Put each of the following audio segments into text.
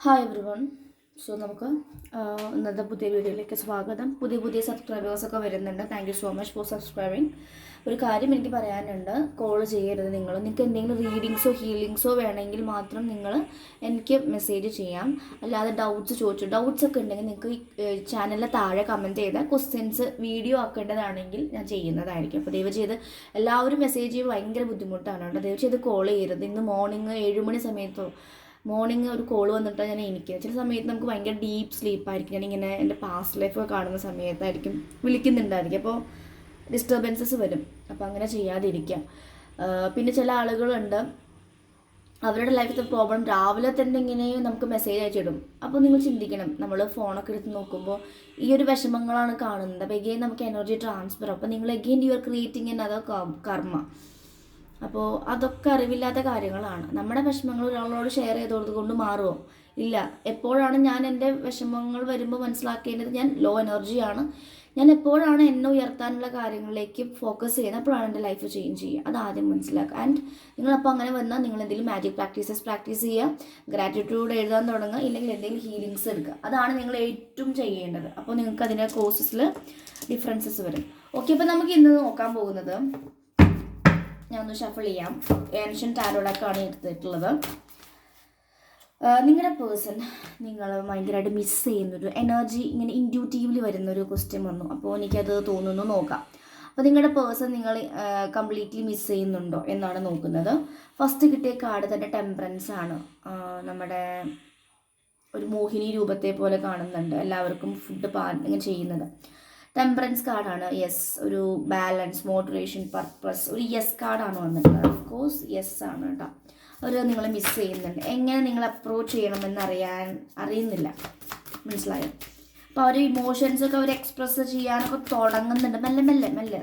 Hi every one so നമുക്ക് ഇന്നത്തെ പുതിയ വീഡിയോയിലേക്ക് സ്വാഗതം. പുതിയ പുതിയ സബ്സ്ക്രൈബേഴ്സൊക്കെ വരുന്നുണ്ട്. Thank you so much for subscribing ഒരു കാര്യം എനിക്ക് പറയാനുണ്ട്. കോൾ ചെയ്യരുത് നിങ്ങൾ നിങ്ങൾക്ക് എന്തെങ്കിലും റീഡിങ്സോ ഹീലിങ്സോ വേണമെങ്കിൽ മാത്രം നിങ്ങൾ എനിക്ക് മെസ്സേജ് ചെയ്യാം. അല്ലാതെ ഡൗട്ട്സ് ചോദിച്ചു. ഡൗട്ട്സ് ഒക്കെ ഉണ്ടെങ്കിൽ നിങ്ങൾക്ക് ഈ ചാനലിൽ താഴെ കമന്റ് ചെയ്ത് ക്വസ്റ്റ്യൻസ് വീഡിയോ ആക്കേണ്ടതാണെങ്കിൽ ഞാൻ ചെയ്യുന്നതായിരിക്കും. അപ്പോൾ ദയവ് ചെയ്ത് എല്ലാവരും മെസ്സേജ് ചെയ്യുമ്പോൾ ഭയങ്കര ബുദ്ധിമുട്ടാണ് കേട്ടോ. ദയവ് ചെയ്ത് കോൾ ചെയ്യരുത്. ഇന്ന് മോർണിംഗ് ഏഴുമണി സമയത്തോ മോർണിംഗ് ഒരു കോൾ വന്നിട്ട് ഞാൻ എനിക്ക് ചില സമയത്ത് നമുക്ക് ഭയങ്കര ഡീപ്പ് സ്ലീപ്പായിരിക്കും ഞാനിങ്ങനെ എന്റെ പാസ്റ്റ് ലൈഫ് കാണുന്ന സമയത്തായിരിക്കും വിളിക്കുന്നുണ്ടായിരിക്കും. അപ്പോൾ ഡിസ്റ്റർബൻസസ് വരും. അപ്പോൾ അങ്ങനെ ചെയ്യാതിരിക്കാം. പിന്നെ ചില ആളുകളുണ്ട്. അവരുടെ ലൈഫിലത്തെ പ്രോബ്ലം രാവിലെ തന്നെ ഇങ്ങനെ നമുക്ക് മെസ്സേജ് അയച്ചിടും അപ്പോൾ നിങ്ങൾ ചിന്തിക്കണം. നമ്മൾ ഫോണൊക്കെ എടുത്ത് നോക്കുമ്പോൾ ഈ ഒരു വിഷമങ്ങളാണ് കാണുന്നത്. അപ്പോൾ എഗെയിൻ നമുക്ക് എനർജി ട്രാൻസ്ഫർ അപ്പോൾ നിങ്ങൾ എഗെയിൻ യു ആർ ക്രിയേറ്റിംഗ് എൻ അതോ കർമ്മ. അപ്പോൾ അതൊക്കെ അറിവില്ലാത്ത കാര്യങ്ങളാണ്. നമ്മുടെ വിഷമങ്ങൾ ഒരാളോട് ഷെയർ ചെയ്തോടത് കൊണ്ട് മാറുമോ ഇല്ല. എപ്പോഴാണ് ഞാൻ എന്റെ വിഷമങ്ങൾ വരുമ്പോൾ മനസ്സിലാക്കേണ്ടത്? ഞാൻ ലോ എനർജിയാണ് ഞാൻ എപ്പോഴാണ് എന്നെ ഉയർത്താനുള്ള കാര്യങ്ങളിലേക്ക് ഫോക്കസ് ചെയ്യുന്നത്? അപ്പോഴാണ് എന്റെ ലൈഫ് ചേഞ്ച് ചെയ്യുക. അത് ആദ്യം മനസ്സിലാക്കുക. ആൻഡ് നിങ്ങളപ്പോൾ അങ്ങനെ വന്നാൽ നിങ്ങൾ എന്തെങ്കിലും മാജിക് പ്രാക്ടീസസ് പ്രാക്ടീസ് ചെയ്യുക. ഗ്രാറ്റിറ്റ്യൂഡ് എഴുതാൻ തുടങ്ങുക. ഇല്ലെങ്കിൽ എന്തെങ്കിലും ഹീലിങ്സ് എടുക്കുക. അതാണ് നിങ്ങൾ ഏറ്റവും ചെയ്യേണ്ടത്. അപ്പോൾ നിങ്ങൾക്ക് അതിന്റെ കോഴ്സസിൽ ഡിഫറൻസസ് വരും. ഓക്കെ അപ്പോൾ നമുക്ക് ഇന്ന് നോക്കാൻ പോകുന്നത് ഞാൻ ഒന്ന് ഷഫിൾ ചെയ്യാം ഏൻഷ്യൻ ടാരോടൊക്കെയാണ് എടുത്തിട്ടുള്ളത്. നിങ്ങളുടെ പേഴ്സൺ നിങ്ങൾ ഭയങ്കരമായിട്ട് മിസ് ചെയ്യുന്നൊരു എനർജി ഇങ്ങനെ ഇൻഡ്യൂട്ടീവ്ലി വരുന്നൊരു ക്വസ്റ്റ്യൻ വന്നു. അപ്പോൾ എനിക്കത് തോന്നുന്നു നോക്കാം. അപ്പോൾ നിങ്ങളുടെ പേഴ്സൺ നിങ്ങൾ കംപ്ലീറ്റ്ലി മിസ് ചെയ്യുന്നുണ്ടോ എന്നാണ് നോക്കുന്നത്. ഫസ്റ്റ് കിട്ടിയ കാർഡ് തന്നെ ടെമ്പറൻസ് ആണ്. നമ്മുടെ ഒരു മോഹിനി രൂപത്തെ പോലെ കാണുന്നുണ്ട്. എല്ലാവർക്കും ഫുഡ് പാചകം ചെയ്യുന്നത്. ടെമ്പറൻസ് കാർഡാണ് യെസ് ഒരു ബാലൻസ് മോട്ടിവേഷൻ പർപ്പസ് ഒരു യെസ് കാർഡാണ് വന്നിട്ടുള്ളത്. ഓഫ് കോഴ്സ് യെസ് ആണ് കേട്ടോ അവർ നിങ്ങൾ മിസ് ചെയ്യുന്നുണ്ട്. എങ്ങനെ നിങ്ങൾ അപ്രോച്ച് ചെയ്യണമെന്ന് അറിയാൻ അറിയുന്നില്ല. മനസ്സിലായോ? അപ്പോൾ അവർ ഇമോഷൻസൊക്കെ അവർ എക്സ്പ്രസ് ചെയ്യാനൊക്കെ തുടങ്ങുന്നുണ്ട്. മെല്ലെ മെല്ലെ മെല്ലെ.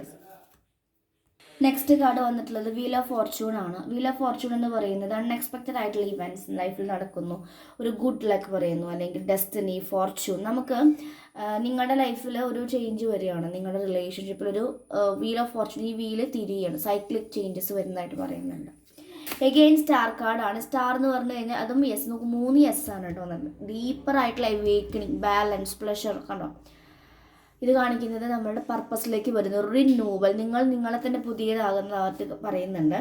നെക്സ്റ്റ് കാർഡ് വന്നിട്ടുള്ളത് വീൽ ഓഫ് ഫോർച്യൂൺ ആണ്. വീൽ ഓഫ് ഫോർച്യൂൺ എന്ന് പറയുന്നത് അൺഎക്സ്പെക്റ്റഡ് ആയിട്ടുള്ള ഇവന്റ്സ് ലൈഫിൽ നടക്കുന്നു. ഒരു ഗുഡ് ലക്ക് പറയുന്നു അല്ലെങ്കിൽ ഡെസ്റ്റിനി ഫോർച്യൂൺ നമുക്ക് നിങ്ങളുടെ ലൈഫിൽ ഒരു ചേഞ്ച് വരികയാണ്. നിങ്ങളുടെ റിലേഷൻഷിപ്പിൽ ഒരു വീൽ ഓഫ് ഫോർച്യൂൺ ഈ വീൽ തിരിയാണ് സൈക്ലിക് ചേഞ്ചസ് വരുന്നതായിട്ട് പറയുന്നുണ്ട്. എഗെയിൻ സ്റ്റാർ കാർഡാണ് സ്റ്റാർ എന്ന് പറഞ്ഞു കഴിഞ്ഞാൽ അതും യെസ് നമുക്ക് മൂന്ന് യെസ് ആണ് കേട്ടോ ഡീപ്പർ ആയിട്ടുള്ള അവേക്കണിങ് ബാലൻസ് പ്ലഷർ കണ്ടോ? ഇത് കാണിക്കുന്നത് നമ്മളുടെ പർപ്പസിലേക്ക് വരുന്നു റിന്യൂവൽ നിങ്ങൾ നിങ്ങളെ തന്നെ പുതിയതാകുന്ന അവർക്ക് പറയുന്നുണ്ട്.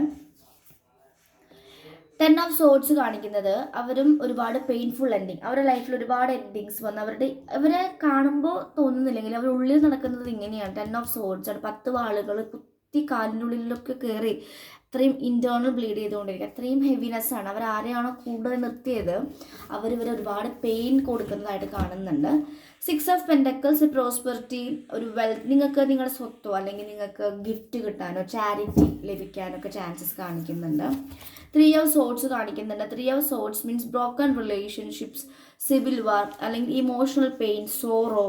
ടെൻ ഓഫ് സോഡ്സ് കാണിക്കുന്നത് അവരും ഒരുപാട് പെയിൻഫുൾ എൻഡിങ് അവരുടെ ലൈഫിൽ ഒരുപാട് എൻഡിങ്സ് വന്ന് അവരുടെ അവരെ കാണുമ്പോൾ തോന്നുന്നില്ലെങ്കിൽ അവരുടെ ഉള്ളിൽ നടക്കുന്നത് ഇങ്ങനെയാണ്. ടെൻ ഓഫ് സോഡ്സ് ആണ്. പത്ത് വാളുകൾ കുത്തി കാലിനുള്ളിലൊക്കെ കയറി അത്രയും ഇന്റേർണൽ ബ്ലീഡ് ചെയ്തുകൊണ്ടിരിക്കുക. അത്രയും ഹെവിനെസ് ആണ്. അവർ ആരെയാണോ കൂടുതൽ നിർത്തിയത് അവർ ഇവരെ ഒരുപാട് പെയിൻ കൊടുക്കുന്നതായിട്ട് കാണുന്നുണ്ട്. സിക്സ് ഓഫ് പെൻഡക്കിൾസ് പ്രോസ്പെറിറ്റി ഒരു വെൽ നിങ്ങൾക്ക് നിങ്ങളുടെ സ്വത്തോ അല്ലെങ്കിൽ നിങ്ങൾക്ക് ഗിഫ്റ്റ് കിട്ടാനോ ചാരിറ്റി ലഭിക്കാനോ ഒക്കെ ചാൻസസ് കാണിക്കുന്നുണ്ട്. ത്രീ ഓഫ് സോട്ട്സ് കാണിക്കുന്നുണ്ട്. Three of swords means broken relationships civil war അല്ലെങ്കിൽ ഇമോഷണൽ പെയിൻ സോറോ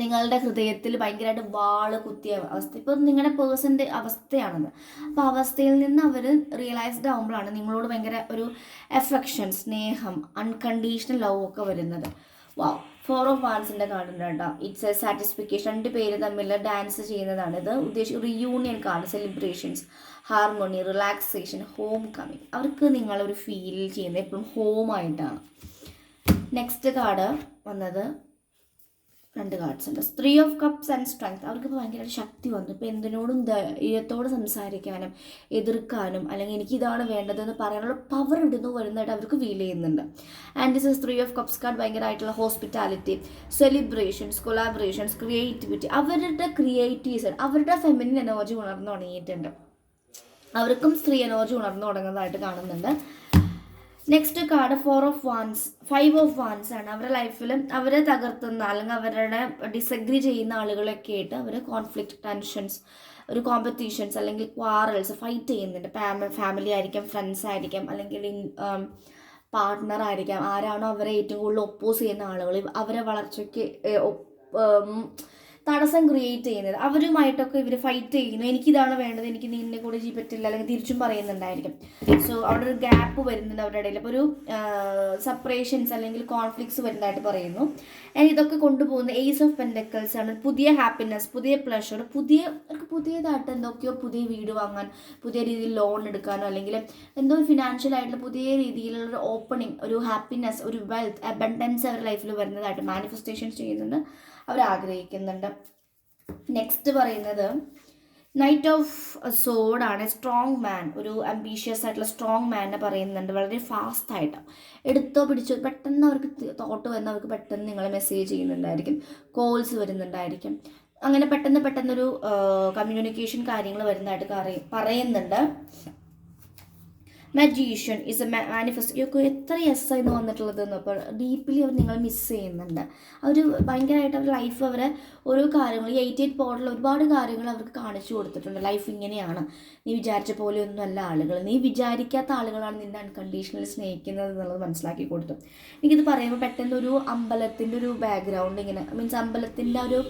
നിങ്ങളുടെ ഹൃദയത്തിൽ ഭയങ്കരമായിട്ട് വാൾ കുത്തിയ അവസ്ഥ. ഇപ്പം നിങ്ങളുടെ പേഴ്സന്റെ അവസ്ഥയാണത്. അപ്പോൾ അവസ്ഥയിൽ നിന്ന് അവർ റിയലൈസ്ഡ് ആകുമ്പോഴാണ് നിങ്ങളോട് ഭയങ്കര ഒരു എഫെക്ഷൻ സ്നേഹം അൺകണ്ടീഷണൽ ലവ് ഒക്കെ വരുന്നത്. വാ ഫോർ ഓഫ് വാൻസിന്റെ കാർഡുണ്ട് കേട്ടോ. ഇറ്റ്സ് എ സാറ്റിസ്ഫിക്കേഷൻ രണ്ട് പേര് തമ്മിൽ ഡാൻസ് ചെയ്യുന്നതാണ് ഇത്. ഉദ്ദേശിച്ച reunion card celebrations harmony relaxation home coming അവർക്ക് നിങ്ങളൊരു ഫീൽ ചെയ്യുന്നത് എപ്പോഴും ഹോമായിട്ടാണ് നെക്സ്റ്റ് കാർഡ് വന്നത് രണ്ട് കാർഡ്സ് ഉണ്ട്. Three of cups and strength അവർക്ക് ഇപ്പോൾ ഭയങ്കര ശക്തി വന്നു. ഇപ്പോൾ എന്തിനോടും ധൈര്യത്തോടെ സംസാരിക്കാനും എതിർക്കാനും അല്ലെങ്കിൽ എനിക്ക് ഇതാണ് വേണ്ടതെന്ന് പറയാനുള്ള പവർ ഇടുന്നു വരുന്നതായിട്ട് അവർക്ക് ഫീൽ ചെയ്യുന്നുണ്ട്. And this is three of cups card ഭയങ്കരമായിട്ടുള്ള ഹോസ്പിറ്റാലിറ്റി സെലിബ്രേഷൻസ് കൊളാബറേഷൻസ് ക്രിയേറ്റിവിറ്റി അവരുടെ ക്രിയേറ്റീവ്സ് അവരുടെ ഫെമിനിൻ എനർജി ഉണർന്നു തുടങ്ങിയിട്ടുണ്ട്. അവർക്കും സ്ത്രീ എനർജി ഉണർന്നു തുടങ്ങുന്നതായിട്ട് കാണുന്നുണ്ട്. Next card four of wands five of wands ആണ്. അവരുടെ ലൈഫിൽ അവരെ തകർത്തുന്ന അല്ലെങ്കിൽ അവരുടെ ഡിസഗ്രി ചെയ്യുന്ന ആളുകളൊക്കെ ആയിട്ട് അവർ കോൺഫ്ലിക്റ്റ് ടെൻഷൻസ് ഒരു കോമ്പറ്റീഷൻസ് അല്ലെങ്കിൽ ക്വാറൽസ് ഫൈറ്റ് ചെയ്യുന്നുണ്ട്. ഫാമിലി ആയിരിക്കാം ഫ്രണ്ട്സ് ആയിരിക്കാം അല്ലെങ്കിൽ പാർട്ട്ണർ ആയിരിക്കാം. ആരാണോ അവരെ ഏറ്റവും കൂടുതൽ ഒപ്പോസ് ചെയ്യുന്ന ആളുകൾ അവരെ വളർച്ചയ്ക്ക് തടസ്സം ക്രിയേറ്റ് ചെയ്യുന്നത്. അവരുമായിട്ടൊക്കെ ഇവർ ഫൈറ്റ് ചെയ്യുന്നു. എനിക്കിതാണ് വേണ്ടത്. എനിക്ക് നിന്നെ കൂടെ ചെയ്യാൻ പറ്റില്ല. അല്ലെങ്കിൽ തിരിച്ചും പറയുന്നുണ്ടായിരിക്കും. സോ അവിടെ ഒരു ഗ്യാപ്പ് വരുന്നുണ്ട് അവരുടെ ഇടയിൽ. അപ്പോൾ ഒരു സെപ്പറേഷൻസ് അല്ലെങ്കിൽ കോൺഫ്ലിക്ട്സ് വരുന്നതായിട്ട് പറയുന്നു. And ഇതൊക്കെ കൊണ്ടുപോകുന്ന ഏസ് ഓഫ് പെൻഡക്കൽസ് ആണ് പുതിയ ഹാപ്പിനെസ് പുതിയ പ്ലഷർ പുതിയ പുതിയതായിട്ട് എന്തൊക്കെയോ പുതിയ വീട് വാങ്ങാൻ പുതിയ രീതിയിൽ ലോൺ എടുക്കാനോ അല്ലെങ്കിൽ എന്തോ ഫിനാൻഷ്യൽ ആയിട്ടുള്ള പുതിയ രീതിയിലുള്ള ഒരു ഓപ്പണിങ് ഒരു ഹാപ്പിനെസ് ഒരു വെൽത്ത് അബൻഡൻസ് അവരുടെ ലൈഫിൽ വരുന്നതായിട്ട് മാനിഫെസ്റ്റേഷൻസ് ചെയ്യുന്നുണ്ട് അവർ ആഗ്രഹിക്കുന്നുണ്ട് നെക്സ്റ്റ് പറയുന്നത് നൈറ്റ് ഓഫ് സോഡാണ് സ്ട്രോങ് മാൻ ഒരു അംബീഷ്യസ് ആയിട്ടുള്ള സ്ട്രോങ് മാനെ പറയുന്നുണ്ട്. വളരെ ഫാസ്റ്റ് ആയിട്ട്. എടുത്തോ പിടിച്ചോ പെട്ടെന്ന് അവർക്ക് തോട്ട് വന്ന് അവർക്ക് പെട്ടെന്ന് നിങ്ങളെ മെസ്സേജ് ചെയ്യുന്നുണ്ടായിരിക്കും. കോൾസ് വരുന്നുണ്ടായിരിക്കും. അങ്ങനെ പെട്ടെന്ന് പെട്ടെന്നൊരു കമ്മ്യൂണിക്കേഷൻ കാര്യങ്ങൾ വരുന്നതായിട്ട് പറയുന്നുണ്ട്. മജീഷ്യൻ ഇസ് എ മാനിഫെസ്റ്റോ ഒക്കെ എത്ര എസ് ആയിരുന്നു വന്നിട്ടുള്ളതെന്ന് അപ്പോൾ ഡീപ്ലി അവർ നിങ്ങൾ മിസ്സ് ചെയ്യുന്നുണ്ട്. അവർ ഭയങ്കരമായിട്ട് അവർ ലൈഫ് അവരെ ഓരോ കാര്യങ്ങൾ ഈ എയ്റ്റി എയ്റ്റ് പോർട്ടിൽ ഒരുപാട് കാര്യങ്ങൾ അവർക്ക് കാണിച്ചു കൊടുത്തിട്ടുണ്ട്. ലൈഫ് ഇങ്ങനെയാണ്. നീ വിചാരിച്ച പോലെ അല്ല ആളുകൾ. നീ വിചാരിക്കാത്ത ആളുകളാണ് നിന്നെ അൺകണ്ടീഷണലി സ്നേഹിക്കുന്നത് എന്നുള്ളത് മനസ്സിലാക്കി കൊടുത്തു. എനിക്കിത് പറയുമ്പോൾ പെട്ടെന്ന് ഒരു അമ്പലത്തിന്റെ ഒരു ബാക്ക്ഗ്രൗണ്ട് ഇങ്ങനെ മീൻസ് അമ്പലത്തിന്റെ ഒരു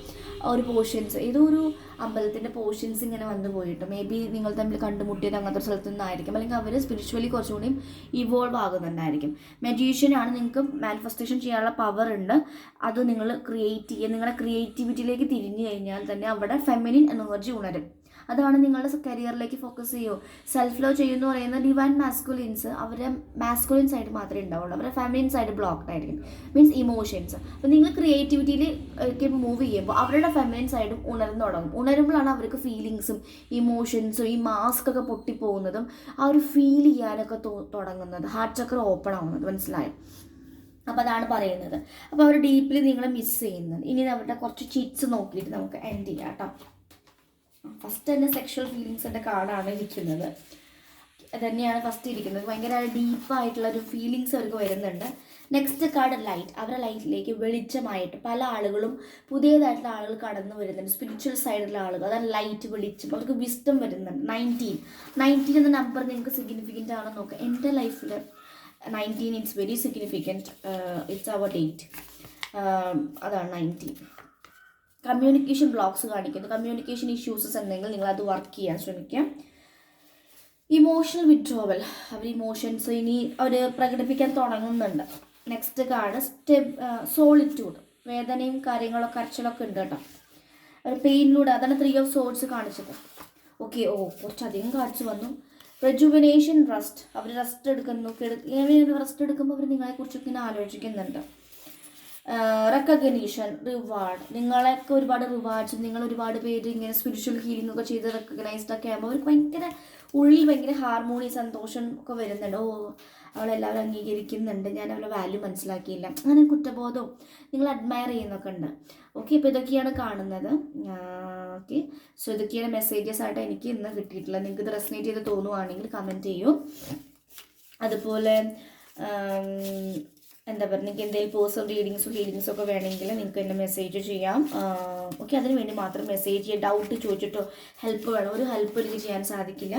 ഒരു പോർഷൻസ് ഏതോ ഒരു അമ്പലത്തിന്റെ പോർഷൻസ് ഇങ്ങനെ വന്നു പോയിട്ട്. മേ ബി നിങ്ങൾ തമ്മിൽ കണ്ടുമുട്ടിയത് അങ്ങനത്തെ സ്ഥലത്തു നിന്നായിരിക്കും. അല്ലെങ്കിൽ അവർ സ്പിരിച്വലി കുറച്ചുകൂടി ഇവോൾവ് ആകുന്നുണ്ടായിരിക്കും. മെജീഷ്യനാണ് നിങ്ങൾക്ക് മാനിഫെസ്റ്റേഷൻ ചെയ്യാനുള്ള പവർ ഉണ്ട്. അത് നിങ്ങൾ ക്രിയേറ്റ് ചെയ്യുക നിങ്ങളുടെ ക്രിയേറ്റിവിറ്റിയിലേക്ക് തിരിഞ്ഞു കഴിഞ്ഞാൽ തന്നെ അവിടെ ഫെമിനിൻ എനർജി ഉണരും. അതാണ് നിങ്ങളുടെ കരിയറിലേക്ക് ഫോക്കസ് ചെയ്യൂ സെൽഫ് ലോ ചെയ്യുമെന്ന് പറയുന്ന ഡിവൈൻ മാസ്കുലിൻസ് അവരെ മാസ്കുലിൻ സൈഡ് മാത്രമേ ഉണ്ടാവുള്ളൂ. അവരെ ഫെമിനിൻ സൈഡ് ബ്ലോക്ക്ഡ് ആയിരിക്കും. മീൻസ് ഇമോഷൻസ് അപ്പോൾ നിങ്ങൾ ക്രിയേറ്റിവിറ്റിയിലേക്ക് മൂവ് ചെയ്യുമ്പോൾ അവരുടെ ഫെമിനിൻ സൈഡും ഉണർന്നു തുടങ്ങും. ഉണരുമ്പോഴാണ് അവർക്ക് ഫീലിങ്സും ഇമോഷൻസും ഈ മാസ്ക് ഒക്കെ പൊട്ടിപ്പോകുന്നതും ആ ഒരു ഫീൽ ചെയ്യാനൊക്കെ തുടങ്ങുന്നത്. ഹാർട്ട് ചക്ര ഓപ്പൺ ആവുന്നത്. മനസ്സിലായോ? അപ്പോൾ അതാണ് പറയുന്നത്. അപ്പോൾ അവർ ഡീപ്ലി നിങ്ങളെ മിസ് ചെയ്യുന്നത്. ഇനി അവരുടെ കുറച്ച് ചിറ്റ്സ് നോക്കിയിട്ട് നമുക്ക് എൻഡ് ചെയ്യാം കേട്ടോ. ഫസ്റ്റ് തന്നെ സെക്ഷൽ ഫീലിങ്സിന്റെ കാർഡാണ് ഇരിക്കുന്നത്. തന്നെയാണ് ഫസ്റ്റ് ഇരിക്കുന്നത്. ഭയങ്കര ഡീപ്പായിട്ടുള്ള ഒരു ഫീലിങ്സ് അവർക്ക് വരുന്നുണ്ട്. നെക്സ്റ്റ് കാർഡ് ലൈറ്റ് അവരുടെ ലൈഫിലേക്ക് വെളിച്ചമായിട്ട് പല ആളുകളും പുതിയതായിട്ടുള്ള ആളുകൾ കടന്നു വരുന്നുണ്ട്. സ്പിരിച്വൽ സൈഡിലുള്ള ആളുകൾ. അതാണ് ലൈറ്റ് വെളിച്ചം. അവർക്ക് വിസ്റ്റം വരുന്നുണ്ട്. നയന്റീൻ നയന്റീൻ എന്ന നമ്പർ നിങ്ങൾക്ക് സിഗ്നിഫിക്കന്റ് ആണെന്ന് നോക്കുക എന്റെ ലൈഫിൽ nineteen it's very significant it's our date അതാണ് നയന്റീൻ കമ്മ്യൂണിക്കേഷൻ ബ്ലോക്സ് കാണിക്കുന്നു. കമ്മ്യൂണിക്കേഷൻ ഇഷ്യൂസസ് ഉണ്ടെങ്കിൽ നിങ്ങൾ അത് വർക്ക് ചെയ്യാൻ ശ്രമിക്കുക ഇമോഷണൽ വിഡ്രോവൽ. അവർ ഇമോഷൻസ് ഇനി അവർ പ്രകടിപ്പിക്കാൻ തുടങ്ങുന്നുണ്ട്. Next card step solitude. വേദനയും കാര്യങ്ങളൊക്കെ കരച്ചിലൊക്കെ ഉണ്ട് കേട്ടോ. ഒരു പെയിനിലൂടെ അതാണ് ത്രീ ഓഫ് സോൾസ് കാണിച്ചത്. ഓക്കെ ഓ കുറച്ചധികം കാണിച്ചു വന്നു. റെജുവിനേഷൻ റെസ്റ്റ് അവർ റെസ്റ്റ് എടുക്കുന്നു. റെസ്റ്റ് എടുക്കുമ്പോൾ അവർ നിങ്ങളെക്കുറിച്ചൊക്കെ ഇങ്ങനെ ആലോചിക്കുന്നുണ്ട്. റെക്കഗ്നീഷൻ റിവാർഡ് നിങ്ങളൊക്കെ ഒരുപാട് റിവാർഡ്സ് നിങ്ങൾ ഒരുപാട് പേര് ഇങ്ങനെ സ്പിരിച്വൽ ഹീലിംഗ് ഒക്കെ ചെയ്ത് റെക്കഗ്നൈസ്ഡ് ഒക്കെ ആകുമ്പോൾ അവർക്ക് ഭയങ്കര ഉള്ളിൽ ഭയങ്കര ഹാർമോണി സന്തോഷം ഒക്കെ വരുന്നുണ്ട്. ഓ അവളെല്ലാവരും അംഗീകരിക്കുന്നുണ്ട്. ഞാൻ അവളെ വാല്യൂ മനസ്സിലാക്കിയില്ല. അങ്ങനെ കുറ്റബോധവും നിങ്ങൾ അഡ്മയർ ചെയ്യുന്നൊക്കെ ഉണ്ട്. ഓക്കെ ഇപ്പോൾ ഇതൊക്കെയാണ് കാണുന്നത്. ഓക്കെ സോ ഇതൊക്കെയാണ് മെസ്സേജസ് ആയിട്ട് എനിക്ക് ഇന്ന് കിട്ടിയിട്ടുള്ളത്. നിങ്ങൾക്ക് ഇത് റെസ്നേറ്റ് ചെയ്ത് തോന്നുവാണെങ്കിൽ കമന്റ് ചെയ്യൂ. അതുപോലെ എന്താ പറയുക നിങ്ങൾക്ക് എന്തെങ്കിലും പേഴ്സണൽ റീഡിങ്സും ഹീലിങ്സും ഒക്കെ വേണമെങ്കിൽ നിങ്ങൾക്ക് എന്നെ മെസ്സേജ് ചെയ്യാം. ഓക്കെ അതിന് വേണ്ടി മാത്രം മെസ്സേജ് ചെയ്യുക ഡൗട്ട് ചോദിച്ചിട്ടോ ഹെൽപ്പ് വേണം? ഒരു ഹെൽപ്പ് എനിക്ക് ചെയ്യാൻ സാധിക്കില്ല.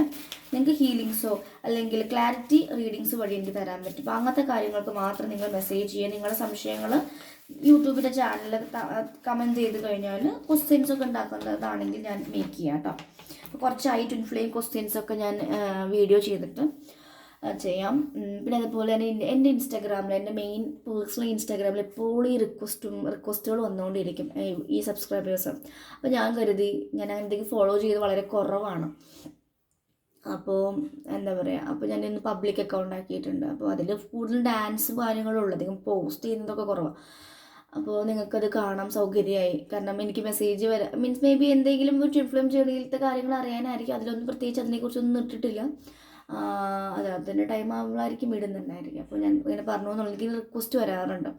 നിങ്ങൾക്ക് ഹീലിങ്സോ അല്ലെങ്കിൽ ക്ലാരിറ്റി റീഡിങ്സ് വഴി എനിക്ക് തരാൻ പറ്റും. അപ്പോൾ അങ്ങനത്തെ കാര്യങ്ങൾക്ക് മാത്രം നിങ്ങൾ മെസ്സേജ് ചെയ്യുക. നിങ്ങളുടെ സംശയങ്ങൾ യൂട്യൂബിന്റെ ചാനലിൽ കമന്റ് ചെയ്ത് കഴിഞ്ഞാൽ ക്വസ്റ്റ്യൻസ് ഒക്കെ ഉണ്ടാക്കുന്നതാണെങ്കിൽ ഞാൻ മേക്ക് ചെയ്യാം കേട്ടോ. അപ്പോൾ കുറച്ചായി ഇൻഫ്ലെയിം ഫ്ലെയിം ക്വസ്റ്റ്യൻസ് ഒക്കെ ഞാൻ വീഡിയോ ചെയ്തിട്ട് ചെയ്യാം. പിന്നെ അതുപോലെ തന്നെ എന്റെ- ഇൻസ്റ്റാഗ്രാമിൽ എന്റെ മെയിൻ പേഴ്സണൽ ഇൻസ്റ്റാഗ്രാമിൽ എപ്പോഴും ഈ റിക്വസ്റ്റും റിക്വസ്റ്റുകൾ വന്നുകൊണ്ടിരിക്കും. ഈ- സബ്സ്ക്രൈബേഴ്സ് അപ്പോൾ ഞാൻ കരുതി ഞാൻ എന്തെങ്കിലും ഫോളോ ചെയ്ത് വളരെ കുറവാണ്. അപ്പോൾ എന്താ പറയുക അപ്പോൾ ഞാൻ ഇന്ന് പബ്ലിക് അക്കൗണ്ട് ആക്കിയിട്ടുണ്ട്. അപ്പോൾ അതിൽ കൂടുതൽ ഡാൻസ് കാര്യങ്ങളുള്ളൂ. അധികം പോസ്റ്റ് ചെയ്യുന്നതൊക്കെ കുറവാണ് അപ്പോൾ നിങ്ങൾക്കത് കാണാൻ സൗകര്യമായി. കാരണം എനിക്ക് മെസ്സേജ് വരാം മീൻസ് മേ ബി എന്തെങ്കിലും ഒരു ഇൻഫ്ലുവൻസ് ജേണിയിലത്തെ കാര്യങ്ങൾ അറിയാനായിരിക്കും. അതിലൊന്നും പ്രത്യേകിച്ച് അതിനെക്കുറിച്ചൊന്നും ഇട്ടിട്ടില്ല. അതെ അതിന്റെ ടൈം ആകുമ്പോഴായിരിക്കും ഇടുന്നുണ്ടായിരിക്കും അപ്പോൾ ഞാൻ ഇങ്ങനെ പറഞ്ഞു എന്നുള്ളതെങ്കിൽ റിക്വസ്റ്റ് വരാറുണ്ട്.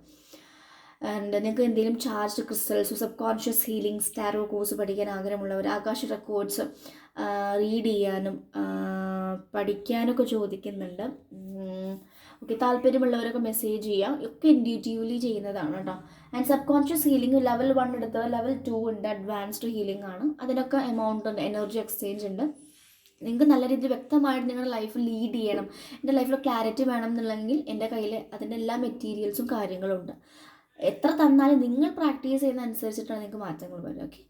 ആൻഡ് നിങ്ങൾക്ക് എന്തെങ്കിലും charge crystals subconscious healings tarot course പഠിക്കാൻ ആഗ്രഹമുള്ളവർ ആകാശ റെക്കോർഡ്സ് റീഡ് ചെയ്യാനും പഠിക്കാനൊക്കെ ചോദിക്കുന്നുണ്ട്. ഓക്കെ താല്പര്യമുള്ളവരൊക്കെ മെസ്സേജ് ചെയ്യാം. ഒക്കെ ഇൻഡ്യൂറ്റീവ്ലി ചെയ്യുന്നതാണ് കേട്ടോ. And subconscious healing level one എടുത്തത് ലെവൽ ടു ഉണ്ട്. അഡ്വാൻസ്ഡ് ഹീലിംഗ് ആണ്. അതിനൊക്കെ എമൗണ്ട് ഉണ്ട് എനർജി എക്സ്ചേഞ്ച് ഉണ്ട്. നിങ്ങൾക്ക് നല്ല രീതിയിൽ വ്യക്തമായിട്ട് നിങ്ങളുടെ ലൈഫ് ലീഡ് ചെയ്യണം. എന്റെ ലൈഫിൽ ക്ലാരിറ്റി വേണം എന്നുള്ളെങ്കിൽ എന്റെ കയ്യിൽ അതിന്റെ എല്ലാ മെറ്റീരിയൽസും കാര്യങ്ങളും ഉണ്ട്. എത്ര തന്നാലും നിങ്ങൾ പ്രാക്ടീസ് ചെയ്യുന്ന അനുസരിച്ചിട്ടാണ് നിങ്ങൾക്ക് മാറ്റങ്ങൾ വരും ഓക്കെ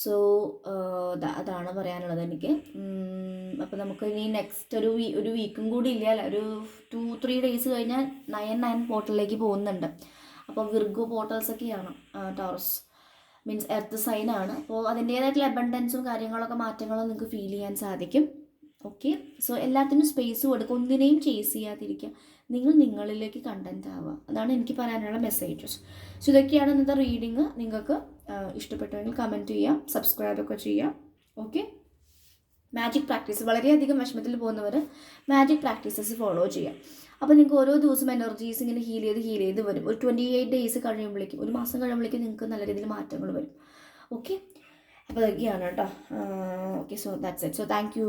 സോ അതാണ് പറയാനുള്ളത് എനിക്ക്. അപ്പോൾ നമുക്ക് ഇനി നെക്സ്റ്റ് ഒരു വീ ഒരു വീക്കും കൂടി ഇല്ല ഒരു ടു ത്രീ ഡേയ്സ് കഴിഞ്ഞാൽ നയൻ നയൻ പോർട്ടലിലേക്ക് പോകുന്നുണ്ട്. അപ്പോൾ വിർഗോ പോർട്ടൽസൊക്കെയാണ് ടോറസ് മീൻസ് എർത്ത് സൈൻ ആണ്. അപ്പോൾ അതിന്റേതായിട്ടുള്ള അബണ്ടൻസും കാര്യങ്ങളൊക്കെ മാറ്റങ്ങളും നിങ്ങൾക്ക് ഫീൽ ചെയ്യാൻ സാധിക്കും. ഓക്കെ സോ എല്ലാത്തിനും സ്പേസ് കൊടുക്കുക. ഒന്നിനെയും ചേസ് ചെയ്യാതിരിക്കുക. നിങ്ങൾ നിങ്ങളിലേക്ക് കണ്ടന്റ് ആവുക. അതാണ് എനിക്ക് പറയാനുള്ള മെസ്സേജസ് സോ ഇതൊക്കെയാണ് ഇന്നത്തെ റീഡിങ് നിങ്ങൾക്ക് ഇഷ്ടപ്പെട്ടെങ്കിൽ കമന്റ് ചെയ്യാം സബ്സ്ക്രൈബ് ഒക്കെ ചെയ്യാം. ഓക്കെ മാജിക് പ്രാക്ടീസ് വളരെയധികം വിഷമത്തിൽ പോകുന്നവർ മാജിക് പ്രാക്ടീസസ് ഫോളോ ചെയ്യാം. അപ്പോൾ നിങ്ങൾക്ക് ഓരോ ദിവസം എനർജീസ് ഇങ്ങനെ ഹീൽ ചെയ്ത് ഹീൽ ചെയ്ത് വരും. ഒരു ട്വന്റി എയ്റ്റ് ഡേയ്സ് കഴിയുമ്പോഴേക്കും ഒരു മാസം കഴിയുമ്പോഴേക്കും നിങ്ങൾക്ക് നല്ല രീതിയിൽ മാറ്റങ്ങൾ വരും. ഓക്കെ അപ്പോൾ ഇതൊക്കെയാണ് കേട്ടോ. Okay so that's it so thank you